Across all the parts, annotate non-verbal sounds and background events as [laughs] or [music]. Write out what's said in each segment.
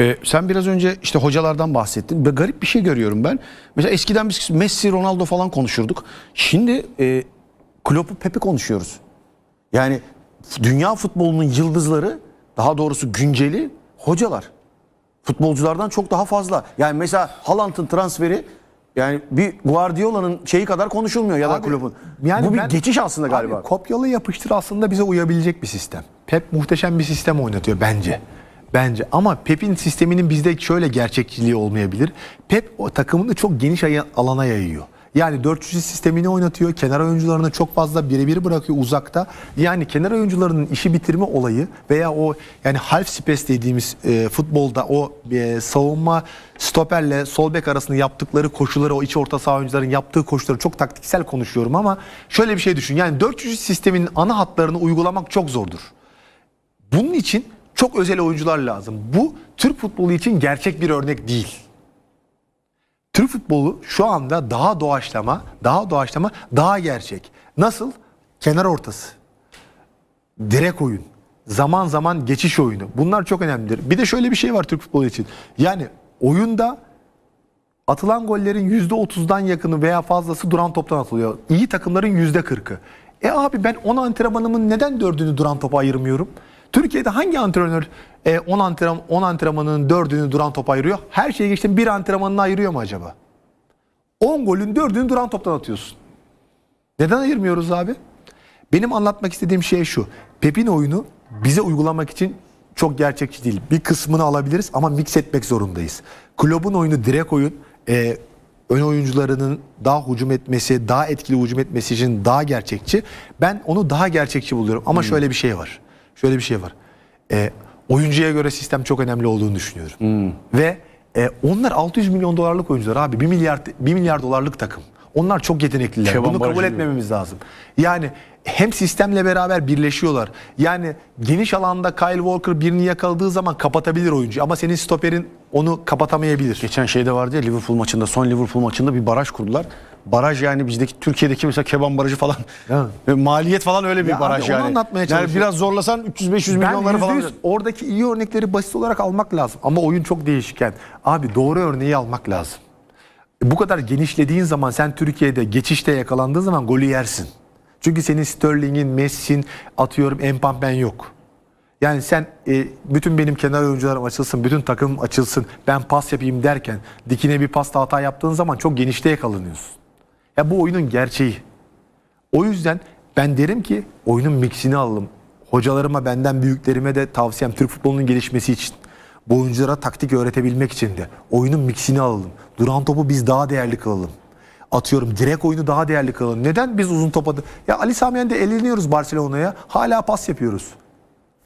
Ee, sen biraz önce işte hocalardan bahsettin ve garip bir şey görüyorum ben. Mesela eskiden biz Messi, Ronaldo falan konuşurduk. Şimdi e, Klopp'u, Pep'i konuşuyoruz. Yani dünya futbolunun yıldızları, daha doğrusu günceli hocalar. Futbolculardan çok daha fazla. Yani mesela Haaland'ın transferi yani bir Guardiola'nın şeyi kadar konuşulmuyor ya da Abi, Klopp'un. yani Bu bir ben- geçiş aslında galiba. Abi, kopyalı yapıştır aslında bize uyabilecek bir sistem. Pep muhteşem bir sistem oynatıyor bence. Bence ama Pep'in sisteminin bizde şöyle gerçekçiliği olmayabilir. Pep o takımını çok geniş alana yayıyor. Yani 400 sistemini oynatıyor. Kenar oyuncularını çok fazla birebir bırakıyor uzakta. Yani kenar oyuncularının işi bitirme olayı veya o yani half space dediğimiz e, futbolda o e, savunma stoperle sol bek arasında yaptıkları koşuları o iç orta saha oyuncuların yaptığı koşuları çok taktiksel konuşuyorum ama şöyle bir şey düşün. Yani 400 sistemin ana hatlarını uygulamak çok zordur. Bunun için çok özel oyuncular lazım. Bu Türk futbolu için gerçek bir örnek değil. Türk futbolu şu anda daha doğaçlama, daha doğaçlama, daha gerçek. Nasıl? Kenar ortası. Direk oyun. Zaman zaman geçiş oyunu. Bunlar çok önemlidir. Bir de şöyle bir şey var Türk futbolu için. Yani oyunda atılan gollerin %30'dan yakını veya fazlası duran toptan atılıyor. İyi takımların %40'ı. E abi ben 10 antrenmanımın neden 4'ünü duran topa ayırmıyorum? Türkiye'de hangi antrenör e, 10 antrenman 10 antrenmanının 4'ünü duran topa ayırıyor? Her şeyi geçtim bir antrenmanını ayırıyor mu acaba? 10 golün 4'ünü duran toptan atıyorsun. Neden ayırmıyoruz abi? Benim anlatmak istediğim şey şu. Pep'in oyunu bize uygulamak için çok gerçekçi değil. Bir kısmını alabiliriz ama mix etmek zorundayız. Kulübün oyunu direkt oyun. e, ön oyuncularının daha hücum etmesi, daha etkili hücum etmesi için daha gerçekçi. Ben onu daha gerçekçi buluyorum. Ama şöyle bir şey var. Şöyle bir şey var. E, oyuncuya göre sistem çok önemli olduğunu düşünüyorum. Ve e, onlar 600 milyon dolarlık oyuncular abi. 1 milyar 1 milyar dolarlık takım. Onlar çok yetenekliler. Kevan Bunu kabul etmememiz lazım. Yani hem sistemle beraber birleşiyorlar. Yani geniş alanda Kyle Walker birini yakaladığı zaman kapatabilir oyuncu ama senin stoperin onu kapatamayabilir. Geçen şeyde vardı ya Liverpool maçında, son Liverpool maçında bir baraj kurdular. Baraj yani bizdeki Türkiye'deki mesela Keban Barajı falan. Ya. Ve [laughs] Maliyet falan öyle bir Ya baraj abi onu yani. anlatmaya yani biraz zorlasan 300-500 Ben milyonları falan. %100 oradaki iyi örnekleri basit olarak almak lazım. Ama oyun çok değişken. Abi doğru örneği almak lazım. E, Bu kadar genişlediğin zaman sen Türkiye'de geçişte yakalandığın zaman golü yersin. Çünkü senin Sterling'in, Messi'nin atıyorum Mbappe'n yok. Yani sen e, bütün benim kenar oyuncularım açılsın, bütün takımım açılsın, ben pas yapayım derken dikine bir pasta hata yaptığın zaman çok genişte yakalanıyorsun. Ya bu oyunun gerçeği. O yüzden ben derim ki oyunun mixini alalım. Hocalarıma, benden büyüklerime de tavsiyem Türk futbolunun gelişmesi için. Bu oyunculara taktik öğretebilmek için de oyunun mixini alalım. Duran topu biz daha değerli kılalım. Atıyorum direkt oyunu daha değerli kılalım. Neden biz uzun topa... Ya Ali Sami Yen'de eleniyoruz Barcelona'ya. Hala pas yapıyoruz.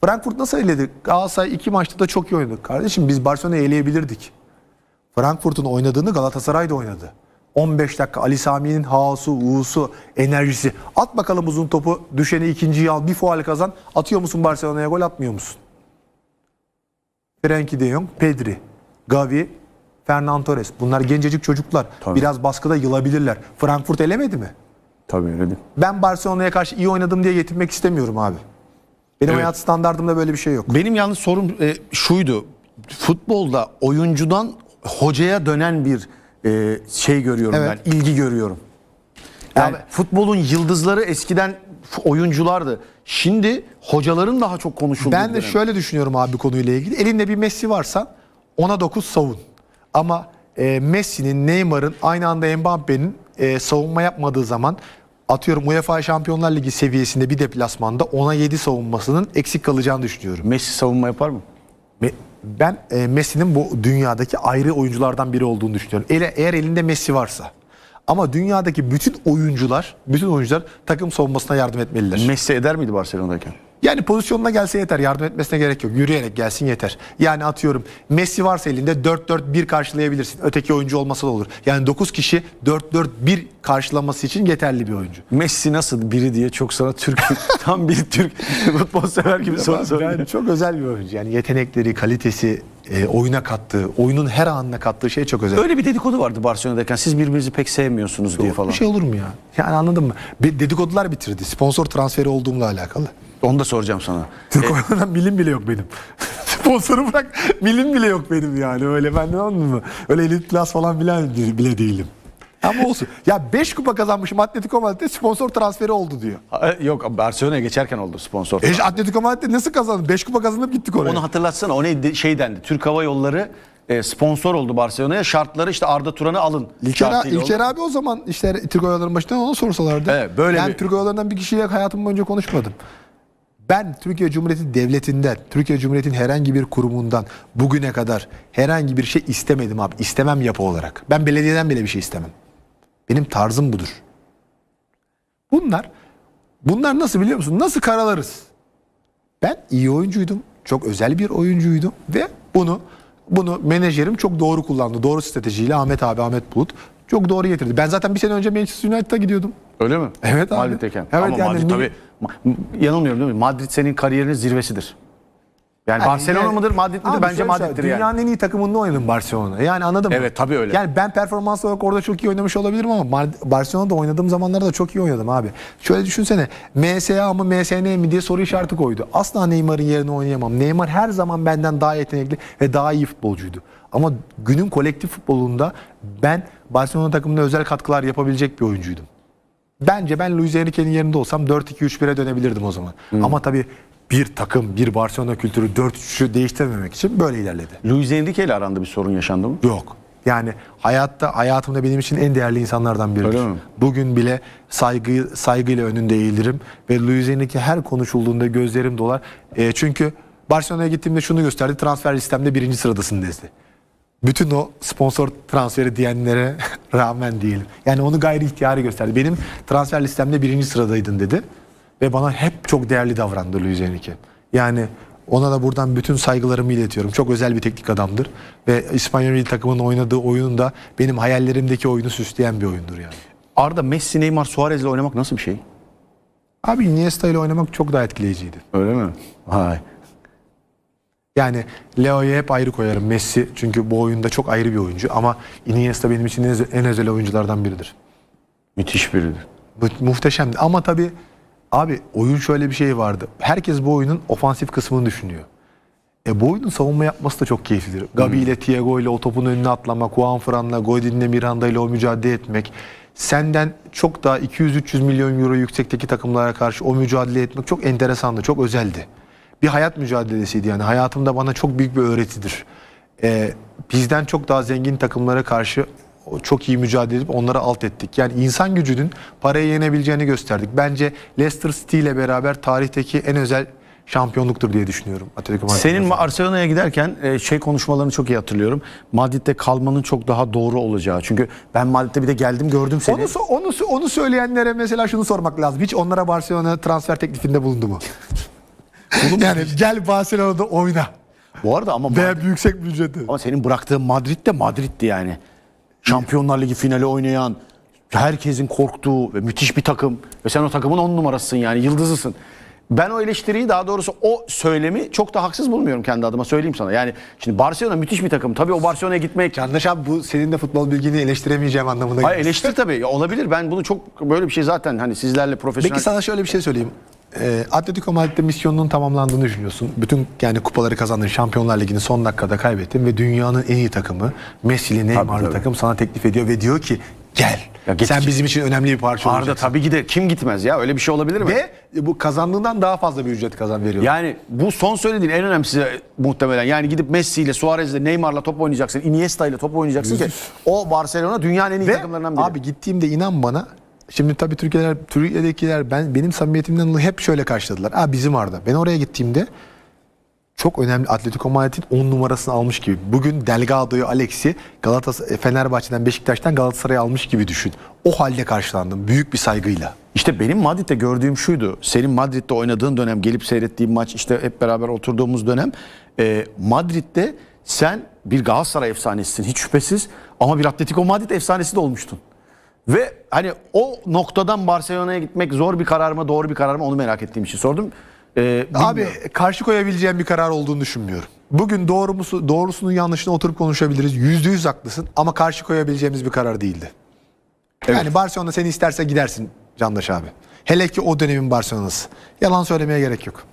Frankfurt nasıl eledi? Galatasaray iki maçta da çok iyi oynadı. Kardeşim biz Barcelona'yı eleyebilirdik. Frankfurt'un oynadığını Galatasaray da oynadı. 15 dakika Ali Sami'nin haosu, uğusu, enerjisi. At bakalım uzun topu, düşeni ikinciyi al, bir faal kazan. Atıyor musun Barcelona'ya gol atmıyor musun? Frenkie de Jong, Pedri, Gavi, Fernan Torres. Bunlar gencecik çocuklar. Tabii. Biraz baskıda yılabilirler. Frankfurt elemedi mi? Tabii öyle değil. Ben Barcelona'ya karşı iyi oynadım diye yetinmek istemiyorum abi. Benim Evet. hayat standartımda böyle bir şey yok. Benim yalnız sorum e, şuydu. Futbolda oyuncudan hocaya dönen bir e, şey görüyorum Evet. ben. ilgi görüyorum. Yani Abi- futbolun yıldızları eskiden f- oyunculardı. Şimdi hocaların daha çok konuşulduğu Ben bir de dönem. şöyle düşünüyorum abi konuyla ilgili. Elinde bir Messi varsa ona 9 savun. Ama e, Messi'nin, Neymar'ın aynı anda Mbappe'nin e, savunma yapmadığı zaman atıyorum UEFA Şampiyonlar Ligi seviyesinde bir deplasmanda ona 7 savunmasının eksik kalacağını düşünüyorum. Messi savunma yapar mı? Me- Ben e, Messi'nin bu dünyadaki ayrı oyunculardan biri olduğunu düşünüyorum. Ele, eğer elinde Messi varsa. Ama dünyadaki bütün oyuncular, bütün oyuncular takım savunmasına yardım etmeliler. Messi eder miydi Barcelona'dayken? Yani pozisyonuna gelse yeter. Yardım etmesine gerek yok. Yürüyerek gelsin yeter. Yani atıyorum Messi varsa elinde 4-4-1 karşılayabilirsin. Öteki oyuncu olmasa da olur. Yani 9 kişi 4-4-1 karşılaması için yeterli bir oyuncu. Messi nasıl biri diye çok sana Türk [laughs] tam bir Türk futbol sever gibi soru soruyor. Yani çok özel bir oyuncu. Yani yetenekleri, kalitesi, e, oyuna kattığı, oyunun her anına kattığı şey çok özel. Öyle bir dedikodu vardı Barcelona'dayken. Siz birbirinizi pek sevmiyorsunuz diye falan. Bir şey olur mu ya? Yani anladın mı? Bir dedikodular bitirdi. Sponsor transferi olduğumla alakalı. Onu da soracağım sana. Türk oyunundan bilim bile yok benim. [laughs] Sponsoru bırak milim bile yok benim yani öyle benden anladın mı? Öyle elit klas falan bile, bile değilim. Ama olsun. Ya 5 kupa kazanmışım Atletico Madrid'de sponsor transferi oldu diyor. Ha, Yok Barcelona'ya geçerken oldu sponsor. E Atletico Madrid'de nasıl kazandın? 5 kupa kazanıp gittik oraya. Onu hatırlatsana. O neydi? Şey dendi. Türk Hava Yolları e, sponsor oldu Barcelona'ya. Şartları işte Arda Turan'ı alın. İlker, İlker abi o zaman işte Türk Oyaları'nın başından onu sorsalardı. Evet, böyle ben bir- Türk Oyaları'ndan bir kişiyle hayatım boyunca konuşmadım. Ben Türkiye Cumhuriyeti Devleti'nden, Türkiye Cumhuriyeti'nin herhangi bir kurumundan bugüne kadar herhangi bir şey istemedim abi. İstemem yapı olarak. Ben belediyeden bile bir şey istemem. Benim tarzım budur. Bunlar bunlar nasıl biliyor musun? Nasıl karalarız? Ben iyi oyuncuydum. Çok özel bir oyuncuydum ve bunu bunu menajerim çok doğru kullandı. Doğru stratejiyle Ahmet abi Ahmet Bulut çok doğru getirdi. Ben zaten bir sene önce Manchester United'a gidiyordum. Öyle mi? Evet abi. Madrid'deyken. Evet Ama yani Madrid tabii yanılmıyorum değil mi? Madrid senin kariyerinin zirvesidir. Yani, Barcelona Yani- mıdır Madrid midir? Bence Madrid'dir yani. Dünyanın en iyi takımında oynadım Barcelona. Yani anladın mı? Evet, tabii öyle. Yani ben performans olarak orada çok iyi oynamış olabilirim ama Barcelona'da oynadığım zamanlarda çok iyi oynadım abi. Şöyle düşünsene. MSA mı MSN mi diye soru işareti koydu. Asla Neymar'ın yerine oynayamam. Neymar her zaman benden daha yetenekli ve daha iyi futbolcuydu. Ama günün kolektif futbolunda ben Barcelona takımına özel katkılar yapabilecek bir oyuncuydum. Bence ben Luis Enrique'nin yerinde olsam 4-2-3-1'e dönebilirdim o zaman. Ama tabii bir takım, bir Barcelona kültürü 4-3'ü değiştirmemek için böyle ilerledi. Luis Enrique ile aranda bir sorun yaşandı mı? Yok. Yani hayatta hayatımda benim için en değerli insanlardan biridir. Öyle mi? Bugün bile saygı saygıyla önünde eğilirim ve Luis Enrique her konuşulduğunda gözlerim dolar. E, çünkü Barcelona'ya gittiğimde şunu gösterdi. Transfer listemde birinci sıradasın dedi. Bütün o sponsor transferi diyenlere [laughs] rağmen diyelim. Yani onu gayri ihtiyari gösterdi. Benim transfer listemde birinci sıradaydın dedi. Ve bana hep çok değerli davrandı Luis Enrique. Yani ona da buradan bütün saygılarımı iletiyorum. Çok özel bir teknik adamdır. Ve İspanyol milli takımının oynadığı oyun da benim hayallerimdeki oyunu süsleyen bir oyundur yani. Arda Messi, Neymar, Suarez'le oynamak nasıl bir şey? Abi Iniesta ile oynamak çok daha etkileyiciydi. Öyle mi? Vay. Yani Leo'yu hep ayrı koyarım. Messi çünkü bu oyunda çok ayrı bir oyuncu. Ama Iniesta benim için en özel- en özel oyunculardan biridir. Müthiş biridir. Mu- muhteşemdi. Ama tabii abi oyun şöyle bir şey vardı. Herkes bu oyunun ofansif kısmını düşünüyor. E bu oyunun savunma yapması da çok keyiflidir. Gabi ile Thiago ile o topun önüne atlamak, Juan Fran'la, Godin'le Miranda ile o mücadele etmek. Senden çok daha 200-300 milyon euro yüksekteki takımlara karşı o mücadele etmek çok enteresandı, çok özeldi. Bir hayat mücadelesiydi yani. Hayatımda bana çok büyük bir öğretidir. E, bizden çok daha zengin takımlara karşı çok iyi mücadele edip onları alt ettik. Yani insan gücünün parayı yenebileceğini gösterdik. Bence Leicester City ile beraber tarihteki en özel şampiyonluktur diye düşünüyorum. Atletico Madrid. Senin Barcelona'ya giderken e, şey konuşmalarını çok iyi hatırlıyorum. Madrid'de kalmanın çok daha doğru olacağı. Çünkü ben Madrid'de bir de geldim gördüm seni. onu, onu, onu söyleyenlere mesela şunu sormak lazım. Hiç onlara Barcelona transfer teklifinde bulundu mu? [laughs] yani gel Barcelona'da oyna. Bu arada ama Madrid- yüksek bir ücreti. ama senin bıraktığın Madrid de Madrid'di yani. Şampiyonlar Ligi finali oynayan, herkesin korktuğu ve müthiş bir takım. Ve sen o takımın on numarasısın yani yıldızısın. Ben o eleştiriyi daha doğrusu o söylemi çok da haksız bulmuyorum kendi adıma söyleyeyim sana. Yani şimdi Barcelona müthiş bir takım. Tabii o Barcelona'ya gitmek Candaş abi bu senin de futbol bilgini eleştiremeyeceğim anlamına Hayır gelir. eleştir tabii. Ya olabilir. Ben bunu çok böyle bir şey zaten hani sizlerle profesyonel Peki sana şöyle bir şey söyleyeyim. Ee, Atletico Madrid'de misyonunun tamamlandığını düşünüyorsun. Bütün yani kupaları kazandın. Şampiyonlar Ligi'ni son dakikada kaybettin ve dünyanın en iyi takımı Messi'li Neymar'lı tabii. takım sana teklif ediyor ve diyor ki gel. Ya git- Sen bizim için önemli bir parça Arda olacaksın. tabii gider. Kim gitmez ya? Öyle bir şey olabilir mi? Ve bu kazandığından daha fazla bir ücret kazan veriyor. Yani bu son söylediğin en önemlisi muhtemelen. Yani gidip Messi ile Suarez ile Neymar'la top oynayacaksın. Iniesta ile top oynayacaksın ki o Barcelona dünyanın en iyi Ve takımlarından biri. abi gittiğimde inan bana şimdi tabii Türkiye'ler Türkiye'dekiler ben benim samimiyetimden hep şöyle karşıladılar. Aa bizim Arda. Ben oraya gittiğimde çok önemli Atletico Madrid'in 10 numarasını almış gibi. Bugün Delgado'yu, Alex'i Galatasaray Fenerbahçe'den Beşiktaş'tan Galatasaray'a almış gibi düşün. O halde karşılandım büyük bir saygıyla. İşte benim Madrid'de gördüğüm şuydu. Senin Madrid'de oynadığın dönem, gelip seyrettiğim maç, işte hep beraber oturduğumuz dönem. e, Madrid'de sen bir Galatasaray efsanesisin hiç şüphesiz. Ama bir Atletico Madrid efsanesi de olmuştun. Ve hani o noktadan Barcelona'ya gitmek zor bir karar mı, doğru bir karar mı onu merak ettiğim için sordum. E, Abi bilmiyorum. karşı koyabileceğim bir karar olduğunu düşünmüyorum. Bugün doğru musu, doğrusunun yanlışını oturup konuşabiliriz. Yüzde yüz haklısın ama karşı koyabileceğimiz bir karar değildi. Yani Barcelona seni isterse gidersin Candaş abi. Hele ki o dönemin Barcelona'sı. Yalan söylemeye gerek yok.